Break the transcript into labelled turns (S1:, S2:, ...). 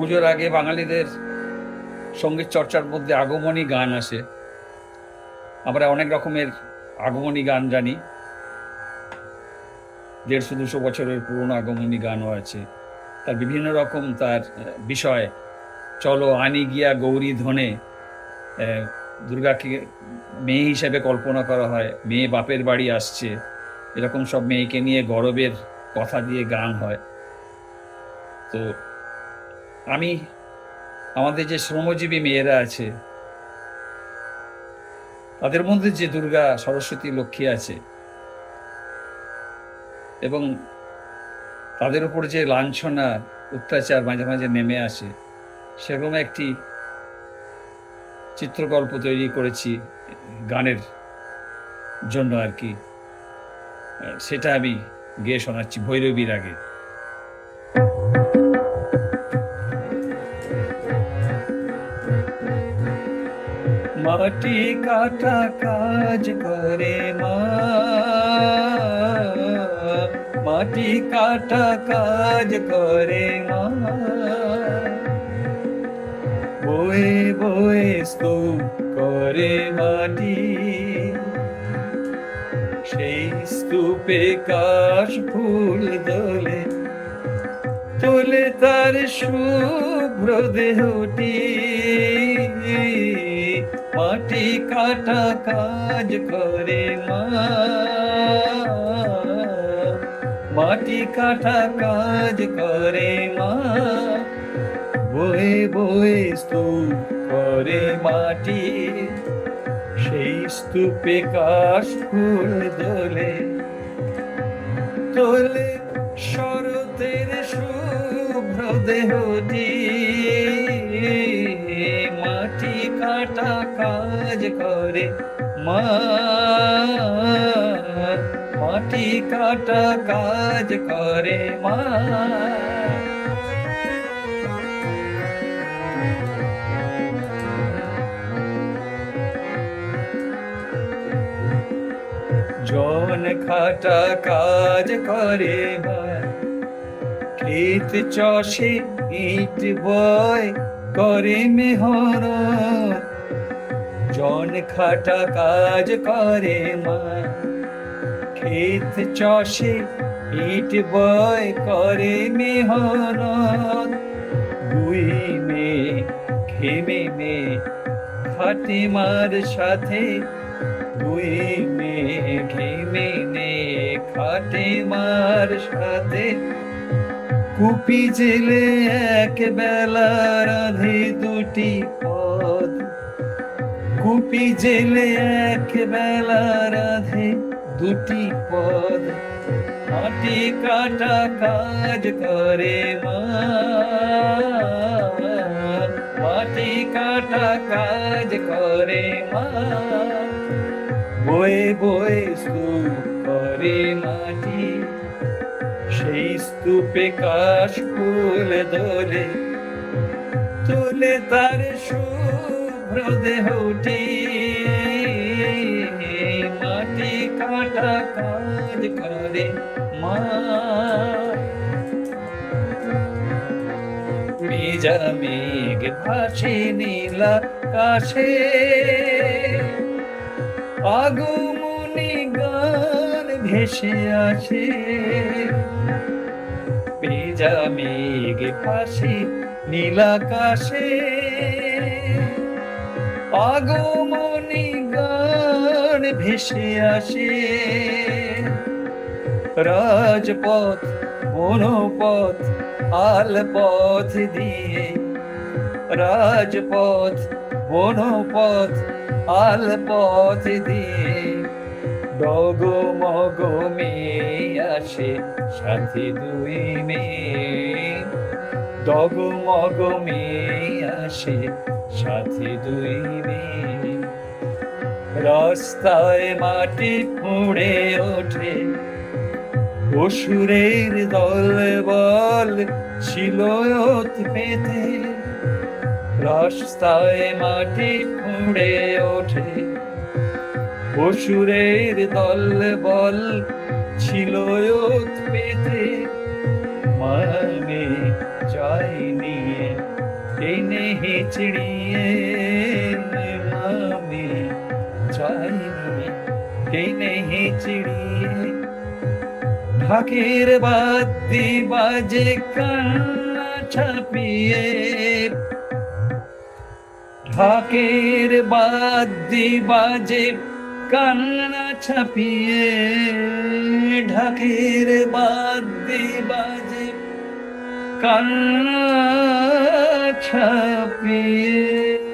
S1: পুজোর আগে বাঙালিদের সংগীত চর্চার মধ্যে আগমনী গান আসে। আমরা অনেক রকমের আগমনী গান জানি। দেড়শো, দুশো বছরের পুরনো আগমনী গানও আছে। তার বিভিন্ন রকম তার বিষয়। চলো আনি গিয়া গৌরী ধনে দুর্গাকে মেয়ে হিসেবে কল্পনা করা হয়। মেয়ে বাপের বাড়ি আসছে। এরকম সব মেয়েকে নিয়ে গরবের কথা দিয়ে গান হয়। তো আমি, আমাদের যে শ্রমজীবী মেয়েরা আছে, তাদের মধ্যে যে দুর্গা সরস্বতী লক্ষ্মী আছে, এবং তাদের উপর যে লাঞ্ছনা, অত্যাচার মাঝে মাঝে নেমে আসে, সেরকম একটি চিত্রকল্প তৈরি করেছি গানের জন্য আর কি। সেটা আমি গেয়ে শোনাচ্ছি ভৈরবীর আগে। মাটি কাটা কাজ করে মা। মাটি কাটা কাজ করে মা। বয়ে বয়ে স্তূপ করে মাটি। সেই স্তূপে কাশ ফুল দোলে তোলে তার শুভ্র দেহটি। মাটি কাটা কাজ করে মা। মাটি কাটা কাজ করে মা। বয়ে বয়ে স্তূপ করে মাটি, সেই স্তূপে কাশ ফুল দোলে তোলে শরতের শুভ্র দেহটি, মাটি কাটা কাজ করে মা। মাটি কাটা কাজ করে মা। জন খাটা কাজ করে ক্ষেত চষে ইট বয় করে মেহর জন খাটা কাজ করে মা। ক্ষেত চষে ইট বয় করে মেহর দুই মেয়ে খেমে খাটে মার সাথে। দুই মেয়ে ঘেমে খাটে মার সাথে। কুপি জেলে এক বেলা রাধে দুটি কুপি জেলে এক বেলা রাধে দুটি পদ। মাটি কাটা কাজ করে মাটি কাটা কাজ করে মা। বয়ে বয়ে স্তূপ করে মাটি। সেই স্তূপে কাশ ফুল দোলে। তুলে তার শুভ্র দেহটি মাটি কাটা কাজ করে মা। মেজা মেঘ ভাসে নীলা কাশে আগমনী গান ভেসে আসে। ভেজা মেঘ পাশে নীলাকাশে আগমনী গান ভেসে আসে। রাজপথ, বনপথ, আলপথ দিয়ে। রাজপথ, বনপথ, আলপথ দিয়ে। ডগমগ মেয়ে আসে সাথে দুই মেয়ে। ডগমগ মেয়ে আসে সাথে দুই মেয়ে। রাস্তায় মাটি ফুঁড়ে ওঠে। অসুরের দল বল ছিল পেতে রাস্তায় মাটি ফুঁড়ে ওঠে। অসুরের দল বল ছিল পেতে মানে যাই নিয়ে ঢাকের বাদ্যি বাজে কান্না ছাপিয়ে। ঢাকের বাদ্যি বাজে কান্না ছাপিয়ে। ঢাকের বাদ্যি বাজে কান্না ছাপিয়ে